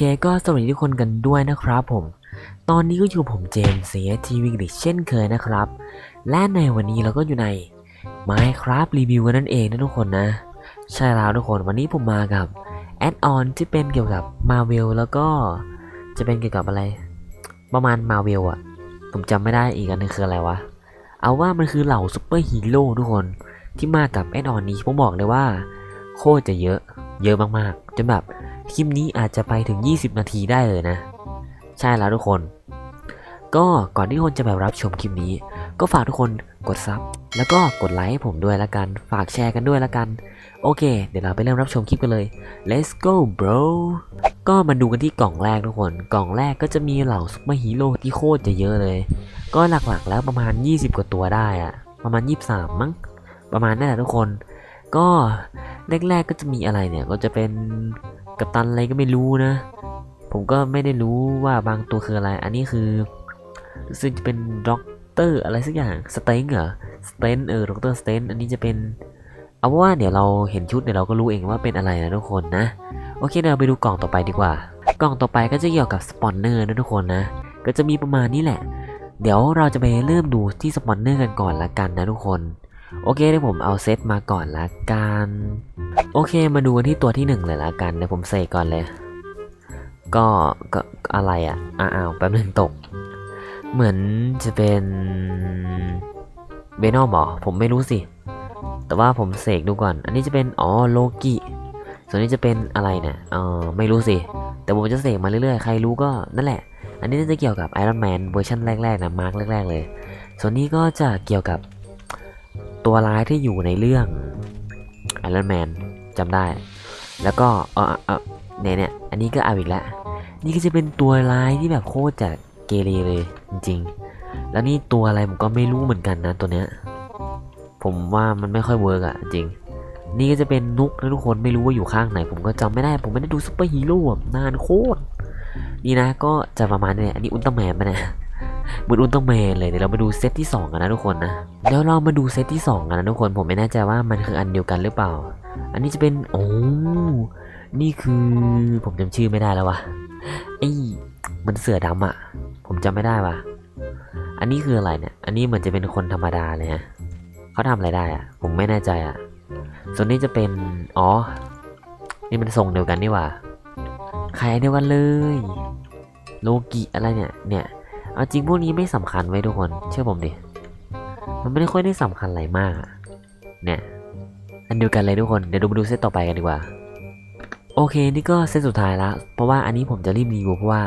เคก็สวัสดีทุกคนกันด้วยนะครับผม ตอนนี้ก็อยู่ผมเจมส์เสียทีวีดิเช่นเคยนะครับ และในวันนี้เราก็อยู่ใน Minecraft รีวิวกันนั่นเองนะทุกคนนะ ใช่แล้วทุกคนวันนี้ผมมากับแอดออนที่เป็นเกี่ยวกับ Marvel แล้วก็จะเป็นเกี่ยวกับอะไร ประมาณ Marvel อะผมจำไม่ได้อีกอันนึงคืออะไรวะ เอาว่ามันคือเหล่าซูเปอร์ฮีโร่ทุกคนที่มากับแอดออนนี้ผมบอกเลยว่า โคตรจะเยอะ เยอะมากๆจนแบบ คลิปนี้อาจจะไปถึง 20 นาทีได้เลยนะ ใช่แล้วทุกคน ก็ก่อนที่ทุกคนจะไปรับชมคลิปนี้ ก็ฝากทุกคนกดซับแล้วก็กดไลค์ให้ผมด้วยละกัน ฝากแชร์กันด้วยละกัน โอเค เดี๋ยวเราไปเริ่มรับชมคลิปกันเลย let's go bro ก็มาดูกันที่กล่องแรกทุกคน กล่องแรกก็จะมีเหล่าซุปเปอร์ฮีโร่ที่โคตรจะเยอะเลย ก็หลักๆแล้วประมาณ 20 กว่าตัวได้อะประมาณ 23 มั้ง ประมาณนั่นแหละทุกคน ก็แรกๆก็จะมีอะไรเนี่ย ก็จะเป็น กัปตันอะไรก็ไม่รู้นะ ผมก็ไม่ได้รู้ว่าบางตัวคืออะไร อันนี้คือรู้สึกจะเป็นด็อกเตอร์อะไรสักอย่างสเตนเหรอสเตนเออด็อกเตอร์สเตนอันนี้จะเป็นเอาว่าเดี๋ยวเราเห็นชุดเดี๋ยวเราก็รู้เองว่าเป็นอะไรนะทุกคนนะ โอเคเดี๋ยวเราไปดูกล่องต่อไปดีกว่า กล่องต่อไปก็จะเกี่ยวกับสปอนเนอร์นะทุกคนนะ ก็จะมีประมาณนี้แหละ เดี๋ยวเราจะไปเริ่มดูที่สปอนเนอร์กันก่อนละกันนะทุกคน โอเคเดี๋ยวผมเอาเซตมาก่อนละกัน โอเคมาดูกันที่ตัวที่หนึ่งเลยละกันเดี๋ยวผมเสกก่อนเลย ก็ก็อะไรอะ่ะอ้าวแป๊บนึงตก เหมือนจะเป็นเบนอมหรอผมไม่รู้สิ แต่ว่าผมเสกดูก่อน อันนี้จะเป็นอ๋อโลกิส่วนนี้จะเป็นอะไรเนี่ยเออไม่รู้สิ แต่ผมจะเสกมาเรื่อยๆ ใครรู้ก็นั่นแหละ อันนี้น่าจะเกี่ยวกับไอรอนแมนเวอร์ชันแรกๆนะมาร์กแรกๆเลย ส่วนนี้ก็จะเกี่ยวกับ ตัวร้ายที่อยู่ในเรื่องไอรอนแมนจำได้ แล้วก็เออเออเนี่ยเนี่ยอันนี้ก็เอาอีกแล้วนี่ก็จะเป็นตัวร้ายที่แบบโคตรจะเกเรเลยจริง ๆ แล้วนี่ตัวอะไรผมก็ไม่รู้เหมือนกันนะตัวเนี้ย ผมว่ามันไม่ค่อยเวิร์กอะจริง นี่ก็จะเป็นนุกนะทุกคนไม่รู้ว่าอยู่ข้างไหน ผมก็จำไม่ได้ ผมไม่ได้ดูซุปเปอร์ฮีโร่นานโคตรนี่นะก็จะประมาณนี้อันนี้อุลตร้าแมนปะเนี่ย เหมือนอุลตร้าแมนเลยเดี๋ยวเรามาดูเซตที่สองกันนะทุกคนนะเดี๋ยวเรามาดูเซตที่สองกันนะทุกคนผมไม่แน่ใจว่ามันคืออันเดียวกันหรือเปล่า อันนี้จะเป็นโอ้นี่คือผมจำชื่อไม่ได้แล้ววะไอ้มันเสือดำอะผมจำไม่ได้วะอันนี้คืออะไรเนี่ย อันนี้เหมือนจะเป็นคนธรรมดาเลยฮะเขาทำอะไรได้อะผมไม่แน่ใจอะส่วนนี้จะเป็นอ๋อ นี่มันทรงเดียวกันนี่ว่าใครเดียวกันเลย โลกิอะไรเนี่ยเนี่ย เอาจริงพวกนี้ไม่สำคัญไว้ทุกคน เชื่อผมดิ มันไม่ได้ค่อยได้สำคัญอะไรมาก เนี่ย อันเดียวกันเลยทุกคน เดี๋ยวดูมาดูเซตต่อไปกันดีกว่า โอเค นี่ก็เซตสุดท้ายละ เพราะว่าอันนี้ผมจะรีบรีวิวเพราะว่า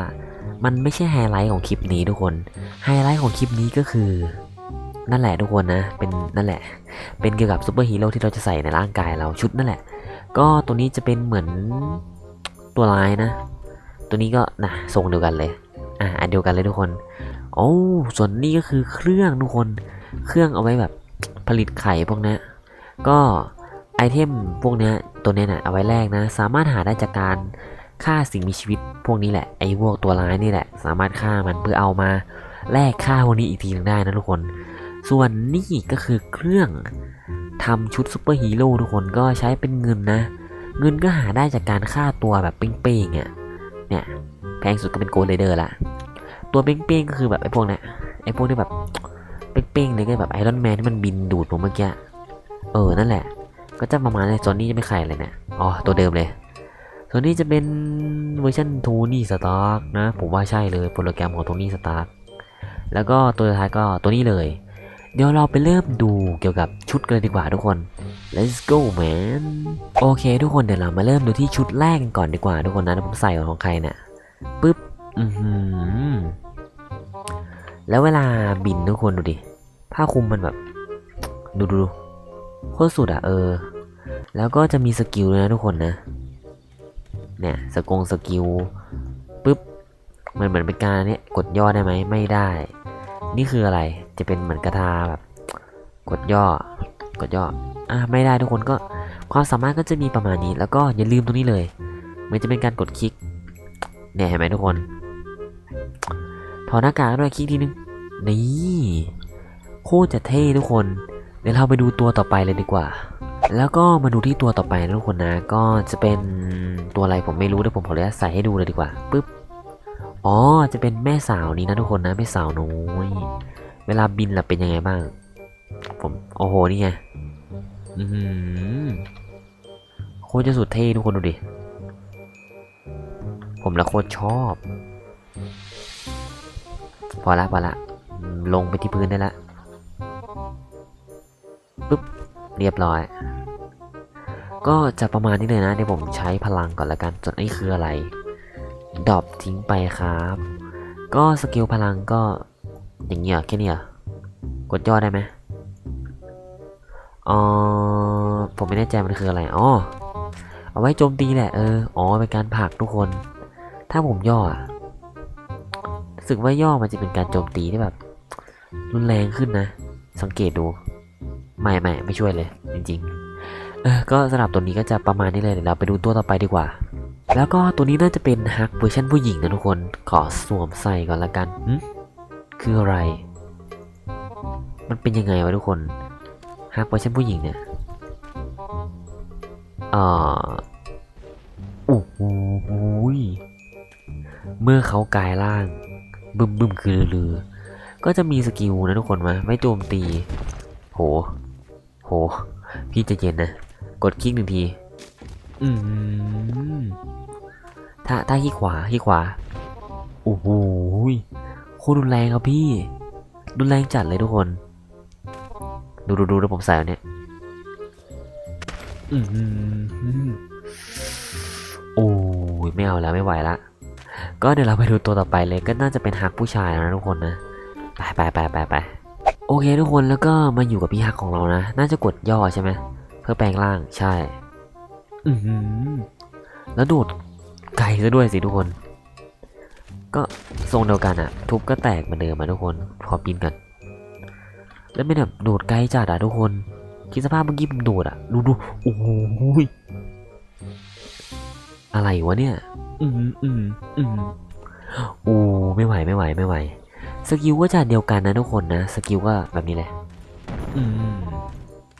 มันไม่ใช่ไฮไลท์ของคลิปนี้ทุกคน ไฮไลท์ของคลิปนี้ก็คือ นั่นแหละทุกคนนะ เป็นนั่นแหละ เป็นเกี่ยวกับซูเปอร์ฮีโร่ที่เราจะใส่ในร่างกายเราชุดนั่นแหละ ก็ตัวนี้จะเป็นเหมือนตัวร้ายนะ ตัวนี้ก็นะทรงเดียวกันเลย อะอันเดียวกันเลยทุกคนโอ้ส่วนนี้ก็คือเครื่องทุกคน เครื่องเอาไว้แบบผลิตไข่พวกนี้ก็ไอเทมพวกนี้ตัวเนี้ยนะเอาไว้แลกนะ สามารถหาได้จากการฆ่าสิ่งมีชีวิตพวกนี้แหละไอพวกตัวร้ายนี่แหละ สามารถฆ่ามันเพื่อเอามาแลกฆ่าพวกนี้อีกทีหนึงได้นะทุกคน ส่วนนี่ก็คือเครื่องทำชุดซูเปอร์ฮีโร่ทุกคนก็ใช้เป็นเงินนะ เงินก็หาได้จากการฆ่าตัวแบบเป้งๆอะเนี่ย แพงสุดก็เป็นโกลเดอร์ละตัวเป้งๆก็คือแบบไอ้พวกเนี้ไอ้พวกที่แบบเป้งๆเลยก็แบบไอรอนแมนที่มันบินดูดผมเมื่อกี้เออนั่นแหละ ก็จะประมาณนี้โซนนี้จะไม่ใครเลยเนี่ยอ๋อตัวเดิมเลยส่วนนี้จะเป็นเวอร์ชันโทนี่สตาร์กนะ ผมว่าใช่เลยโปรแกรมของโทนี่สตาร์กแล้วก็ตัวสุดท้ายก็ตัวนี้เลย เดี๋ยวเราไปเริ่มดูเกี่ยวกับชุดกันเลยดีกว่าทุกคน let's go man โอเค ทุกคนเดี๋ยวเรามาเริ่มดูที่ชุดแรกกันก่อนดีกว่าทุกคนนะเดี๋ยวผมใส่ของใครเนี่ย ปึ๊บอือหือแล้วเวลาบินทุกคนดูดิ ผ้าคลุมมันแบบ ดูดูดูโคตรสุดอะเออ แล้วก็จะมีสกิลด้วยนะทุกคนนะ เนี่ย สกงสกิลปุ๊บ มันเหมือนเป็นการเนี่ยกดย่อได้ไหม ไม่ได้ นี่คืออะไร จะเป็นเหมือนกระทาแบบ กดย่อ กดย่อ อะ ไม่ได้ทุกคนก็ความสามารถก็จะมีประมาณนี้ แล้วก็อย่าลืมตรงนี้เลย มันจะเป็นการกดคลิก เนี่ยเห็นไหมทุกคนถอดหน้ากากด้วยคลิกทีนึง นี่โคตรจะเท่ทุกคน เดี๋ยวเราไปดูตัวต่อไปเลยดีกว่า แล้วก็มาดูที่ตัวต่อไปนะทุกคนนะ ก็จะเป็นตัวอะไรผมไม่รู้เดี๋ยวผมขออนุญาตใส่ให้ดูเลยดีกว่าปึ๊บอ๋อ จะเป็นแม่สาวนี้นะทุกคนนะแม่สาวน้อยเวลาบินล่ะเป็นยังไงบ้าง ผมโอ้โหนี่ไงอือหือโคตรจะสุดเท่ทุกคนดูดิ ผมละโคตรชอบ พอละพอละลงไปที่พื้นได้ละปึ๊บเรียบร้อย ก็จะประมาณนี้เลยนะเดี๋ยวผมใช้พลังก่อนละกันส่วนนี้คืออะไรดรอปทิ้งไปครับ ก็สกิลพลังก็อย่างเงี้ยแค่นี้เหรอกดย่อได้ไหมอ๋อผมไม่แน่ใจมันคืออะไรอ๋อเอาไว้โจมตีแหละเอออ๋อเป็นการผลักทุกคน ถ้าผมย่ออะรู้สึกว่าย่อมันจะเป็นการโจมตีที่แบบ รุนแรงขึ้นนะ สังเกตดู ไม่ไม่ไม่ช่วยเลย จริงๆ เออก็สำหรับตัวนี้ก็จะประมาณนี้เลยเดี๋ยวเราไปดูตัวต่อไปดีกว่า แล้วก็ตัวนี้น่าจะเป็นฮักเวอร์ชันผู้หญิงนะทุกคนขอสวมใส่ก่อนละกันคืออะไร มันเป็นยังไงวะทุกคนฮักเวอร์ชันผู้หญิงเนี่ยอ่าโอ้โหย เมื่อเขากลายร่าง บึมบึมคือลือ ก็จะมีสกิลนะทุกคนมาไม่โจมตี โห โห พี่ใจะเย็นนะ กดคลิกหนึ่งที อืมถ้าถ้าขี้ขวาขี้ขวา โอ้โหยโคตรรุนแรงครับพี่รุนแรงจัดเลยทุกคน ดูดูดูแล้วผมใส่อันเนี้ยอืมโอ้ยไม่เอาแล้วไม่ไหวละ ก็เดี๋ยวเราไปดูตัวต่อไปเลยก็น่าจะเป็นฮักผู้ชายนะทุกคนนะไปไปไปไปไปโอเคทุกคนแล้วก็มาอยู่กับพี่ฮักของเรานะ น่าจะกดย่อใช่ไหมเพื่อแปลงร่างใช่อือหือแล้วโดดไกลซะด้วยสิทุกคน ก็ทรงเดียวกันอะทุบก็แตกเหมือนเดิมอะทุกคนขอปีนกัน แล้วไม่แบบโดดไกลจัดอะทุกคนคิดสภาพเมื่อกี้ผมโดดอะดูดูโอ้ยอะไรวะเนี่ย อืมอืมอืมโอ้ไม่ไหวไม่ไหวไม่ไหว สกิลก็จะเดียวกันนะทุกคนนะ สกิลก็แบบนี้เลยอืม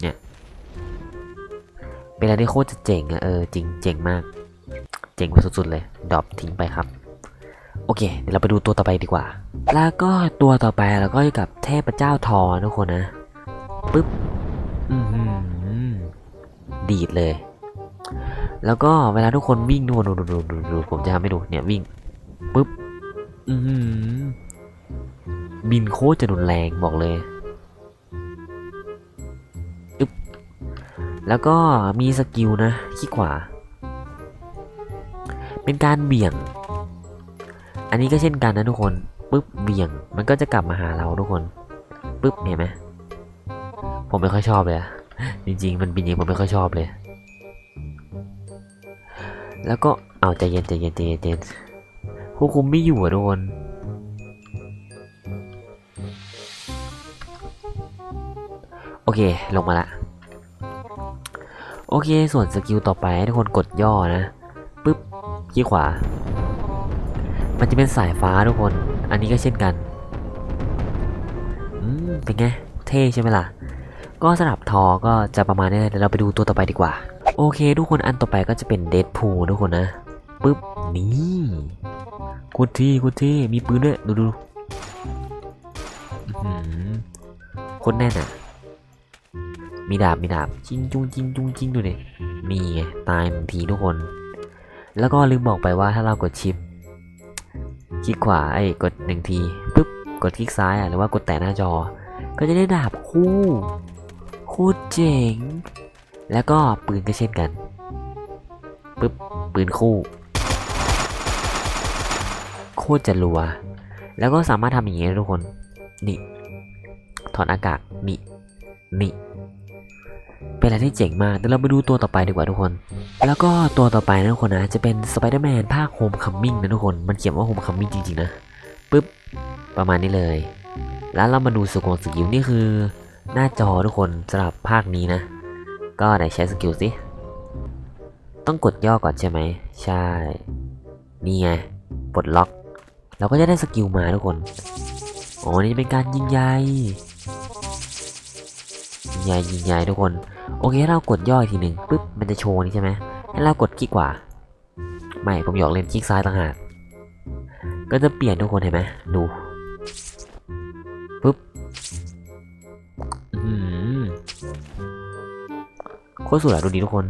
เนี่ย เป็นอะไรที่โคตรจะเจ๋งอะเออจริงเจ๋งมาก เจ๋งไปสุดๆเลย ดรอปทิ้งไปครับ โอเค เดี๋ยวเราไปดูตัวต่อไปดีกว่า แล้วก็ตัวต่อไปเราก็อยู่กับเทพเจ้าทอนะทุกคนนะปึ๊บ อือหือดีดเลย แล้วก็เวลาทุกคนวิ่งทุกคนดูดูดูดูดูผมจะทำให้ดูเนี่ยวิ่งปึ๊บอืบินโคตรจะรุนแรงบอกเลยแล้วก็มีสกิลนะขี้ขวา เป็นการเบี่ยง อันนี้ก็เช่นกันนะทุกคนปุ๊บเบี่ยง มันก็จะกลับมาหาเราทุกคนปุ๊บเห็นไหมผมไม่ค่อยชอบเลยจริงๆ มันบินองนี้ผมไม่ค่อยชอบเลย แล้วก็เอาใจเย็นใจเย็นใจเย็นใจเย็นควบคุมไม่อยู่อะทุกคนโอเค ลงมาละ โอเค ส่วนสกิลต่อไปให้ทุกคนกดย่อนะปึ๊บขี้ขวา มันจะเป็นสายฟ้าทุกคน อันนี้ก็เช่นกัน อืม เป็นไง เท่ใช่ไหมล่ะ ก็สำหรับทอก็จะประมาณนี้เดี๋ยวเราไปดูตัวต่อไปดีกว่า โอเค ทุกคนอันต่อไปก็จะเป็นเดดพูทุกคนนะปึ๊บนี่กุดที่กุดที่มีปืนด้วยดูดูคนแน่นอะ มีดาบมีดาบจิงจุงจิงจุงจิงดูดินี่ไงตายหนึ่งทีทุกคน แล้วก็ลืมบอกไปว่าถ้าเรากดชิปคลิกขวาไอ้กดหนึ่งทีปุ๊บกดคลิกซ้ายอะหรือว่ากดแตะหน้าจอ ก็จะได้ดาบคู่โคตรเจ๋ง แล้วก็ปืนก็เช่นกันปุ๊บปืนคู่ โคตรจะรัว แล้วก็สามารถทำอย่างนี้ได้ทุกคน นี่ ถอดอากาศนี่นี่เป็นอะไรที่เจ๋งมากเดี๋ยวเราไปดูตัวต่อไปดีกว่าทุกคน แล้วก็ตัวต่อไปนะทุกคนนะ จะเป็นสไปเดอร์แมนภาคโฮมคัมมิ่งนะทุกคน มันเขียนว่าโฮมคัมมิ่งจริงๆนะปึ๊บ ประมาณนี้เลย แล้วเรามาดูสกิลสกิลนี่คือ หน้าจอทุกคนสำหรับภาคนี้นะ ก็ไหนใช้สกิลสิ ต้องกดย่อก่อนใช่ไหม ใช่ นี่ไง ปลดล็อก เราก็จะได้สกิลมาทุกคนอ๋อนี่เป็นการยิงใยยิงใยยิงใยทุกคน โอเคเรากดย่ออีกทีหนึ่งปุ๊บ มันจะโชว์นี่ใช่ไหมให้เรากดคลิกขวา ไม่ ผมหยอกเล่นคลิกซ้ายต่างหาก ก็จะเปลี่ยนทุกคนเห็นไหมดู ตรสวยดูดีทุกคน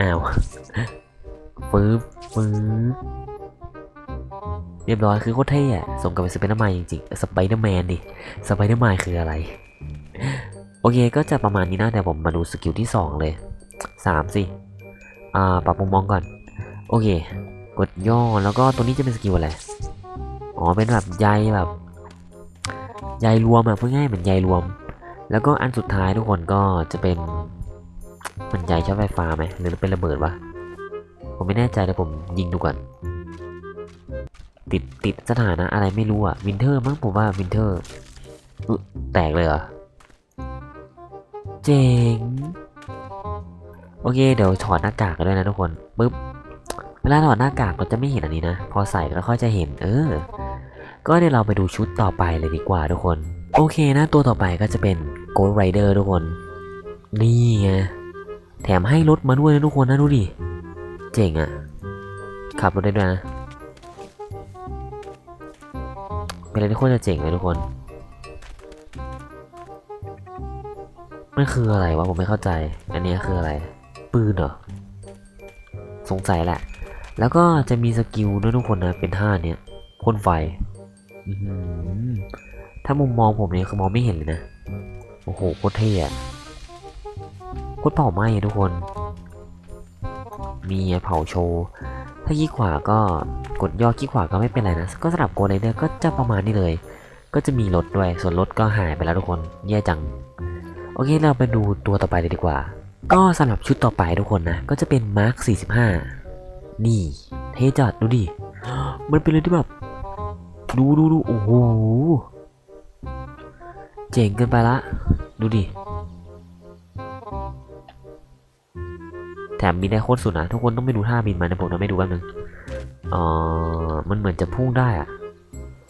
อ้าวฟื้บฟื้บเรียบร้อยคือโคตรเท่อะสมกับเป็นสไปเดอร์แมนจริงๆสไปเดอร์แมนดิสไปเดอร์แมนคืออะไร โอเคก็จะประมาณนี้นะแต่ผมมาดูสกิลที่ 2 เลย 3 สิ อ่า ปรับมุมมองก่อน โอเค กดย่อแล้วก็ตัวนี้จะเป็นสกิลอะไร อ๋อ เป็นแบบใยแบบ ใยรวมอะพูดง่ายเหมือนใยรวม แล้วก็อันสุดท้ายทุกคนก็จะเป็นมันใยช็อตไฟฟ้าไหมหรือเป็นระเบิดวะผมไม่แน่ใจแต่ผมยิงดูก่อน ติดติดสถานะอะไรไม่รู้อะวินเทอร์มั้งผมว่าวินเทอร์แตกเลยเหรอ เจ๋ง โอเค เดี๋ยวถอดหน้ากากกันด้วยนะทุกคนปึ๊บเวลาถอดหน้ากากเราจะไม่เห็นอันนี้นะ พอใส่แล้วค่อยจะเห็น เออ ก็เดี๋ยวเราไปดูชุดต่อไปเลยดีกว่าทุกคน โอเคนะตัวต่อไปก็จะเป็น Ghost Rider ทุกคน นี่ไง แถมให้รถมาด้วยนะทุกคนนะดูดิ เจ๋งอะขับรถได้ด้วยนะ เป็นอะไรที่โคตรจะเจ๋งเลยทุกคน มันคืออะไรวะผมไม่เข้าใจ อันนี้คืออะไร ปืนเหรอ สงสัยแหละ แล้วก็จะมีสกิลด้วยทุกคนนะ เป็นท่าเนี่ยพ่นไฟ อื ถ้ามุมมองผมเนี่ยคือมองไม่เห็นเลยนะ โอ้โหโคตรเท่อะโคตรเผาไหม้ทุกคน มีเผาโชว์ถ้าขี้ขวาก็กดย่อขี้ขวาก็ไม่เป็นไรนะ ก็สำหรับโกไลเดอร์ก็จะประมาณนี้เลย ก็จะมีรถด้วย ส่วนรถก็หายไปแล้วทุกคนแย่จัง โอเคเราไปดูตัวต่อไปเลยดีกว่า ก็สำหรับชุดต่อไปทุกคนนะ ก็จะเป็นมาร์ค45 นี่ เท่จัดดูดิ มันเป็นเลยที่แบบ ดูดูดูโอ้โห เจ๋งเกินไปละ ดูดิ แถมบินได้โคตรสุดนะ ทุกคนต้องไปดูท่าบินมานะผมนะไม่ดูแป๊บนึงเออมันเหมือนจะพุ่งได้อะ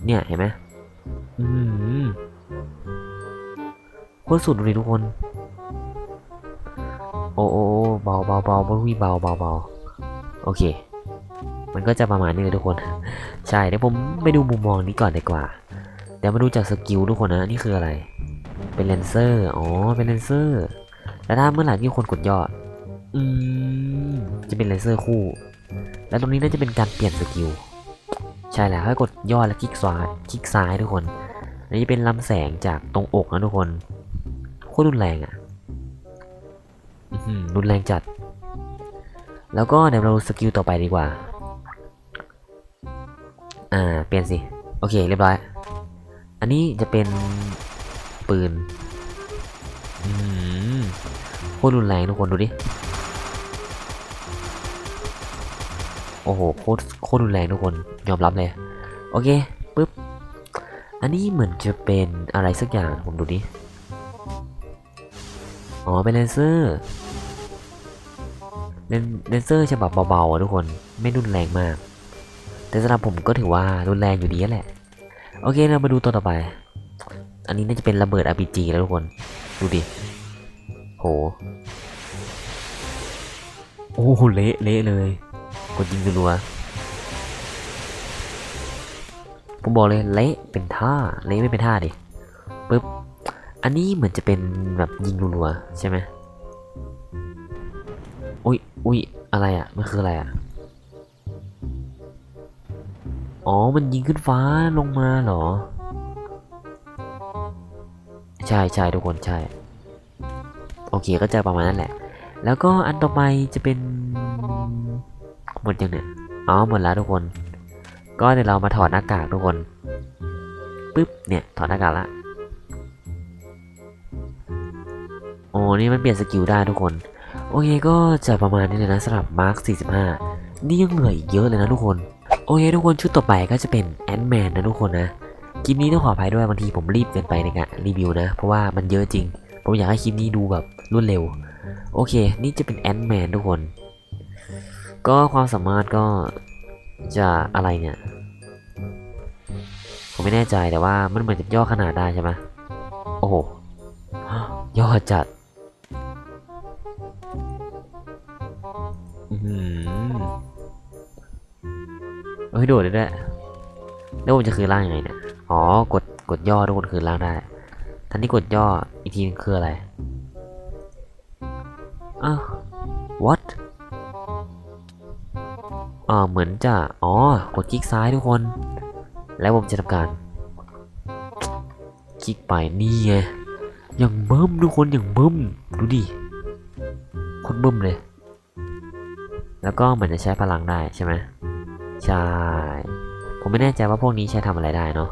เนี่ยเห็นไหมอืมโคตรสุดเลยทุกคน โอ้โอ้โอ้เบาเบาเบาเบาเบาเบาเบาโอเค มันก็จะประมาณนี้เลยทุกคน ใช่เดี๋ยวผมไปดูมุมมองนี้ก่อนดีกว่า เดี๋ยวมาดูจากสกิลทุกคนนะ นี่คืออะไร เป็นเลนเซอร์ อ๋อ เป็นเลนเซอร์ แล้วถ้าเมื่อไหร่ที่คนกดยอด อืม จะเป็นเลนเซอร์คู่ แล้วตรงนี้น่าจะเป็นการเปลี่ยนสกิล ใช่แล้วให้กดย่อและคลิกซ้าย คลิกซ้ายทุกคนอันนี้เป็นลำแสงจากตรงอกนะทุกคน โคตรรุนแรงอะ่ะอื้อหือรุนแรงจัด แล้วก็เดี๋ยวเราสกิลต่อไปดีกว่า อ่า เปลี่ยนสิ โอเค เรียบร้อย อันนี้จะเป็น ปืนโคตรรุนแรงทุกคนดูดิ โอ้โหโคตรโคตรรุนแรงทุกคนยอมรับเลย โอเคปุ๊บ อันนี้เหมือนจะเป็นอะไรสักอย่างผมดูดิ อ๋อเป็นเลเซอร์เลนเลเซอร์ฉบับเบาๆอะทุกคนไม่รุนแรงมาก แต่สำหรับผมก็ถือว่ารุนแรงอยู่ดีแหละ โอเคเรามาดูตัวต่อไป อันนี้น่าจะเป็นระเบิด RPG แล้วทุกคน ดูดิ โห โอ้โหเละเละเลย กดยิงรัวๆผมบอกเลยเละเป็นท่าเละไม่เป็นท่าดิปึ๊บ อันนี้เหมือนจะเป็นแบบยิงรัวใช่ไหมอุ้ยอุ้ยอะไรอะ มันคืออะไรอะ อ๋อ มันยิงขึ้นฟ้าลงมาเหรอ ใช่ใช่ทุกคนใช่ โอเคก็จะประมาณนั้นแหละ แล้วก็อันต่อไปจะเป็นหมดยังเนี่ยอ๋อหมดแล้วทุกคน ก็เดี๋ยวเรามาถอดหน้ากากทุกคนปึ๊บเนี่ยถอดหน้ากากละโอ้นี่มันเปลี่ยนสกิลได้ทุกคน โอเคก็จะประมาณนี้เลยนะสำหรับมาร์ค45 นี่ยังเหลืออีกเยอะเลยนะทุกคน โอเคทุกคนชุดต่อไปก็จะเป็นแอนด์แมนนะทุกคนนะ คลิปนี้ต้องขออภัยด้วยบางทีผมรีบเกินไปในการรีวิวนะ เพราะว่ามันเยอะจริง ผมอยากให้คลิปนี้ดูแบบรวดเร็ว โอเค นี่จะเป็นแอนด์แมนทุกคน ก็ความสามารถก็จะอะไรเนี่ย ผมไม่แน่ใจแต่ว่ามันเหมือนจะย่อขนาดได้ใช่ไหมโอ้โห ย่อจัดเฮ้ยโดดได้ด้วยแล้วผมจะคืนร่างยังไงเนี่ย อ๋อ กด กดย่อทุกคนคืนร่างได้ ทันที่กดย่อ อีกทีนึงคืออะไร อ้าว what อ่าเหมือนจะ อ๋อ กดคลิกซ้ายทุกคน แล้วผมจะทำการ คลิกไปนี่ไง อย่างเบิ่มทุกคนอย่างเบิ่มดูดิคนเบิ่มเลย แล้วก็เหมือนจะใช้พลังได้ใช่ไหมใช่ ผมไม่แน่ใจว่าพวกนี้ใช้ทำอะไรได้เนาะ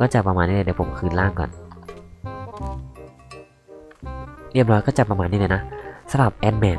ก็จะประมาณนี้เลยเดี๋ยวผมคืนร่างก่อน เรียบร้อยก็จะประมาณนี้เลยนะสำหรับแอนแมน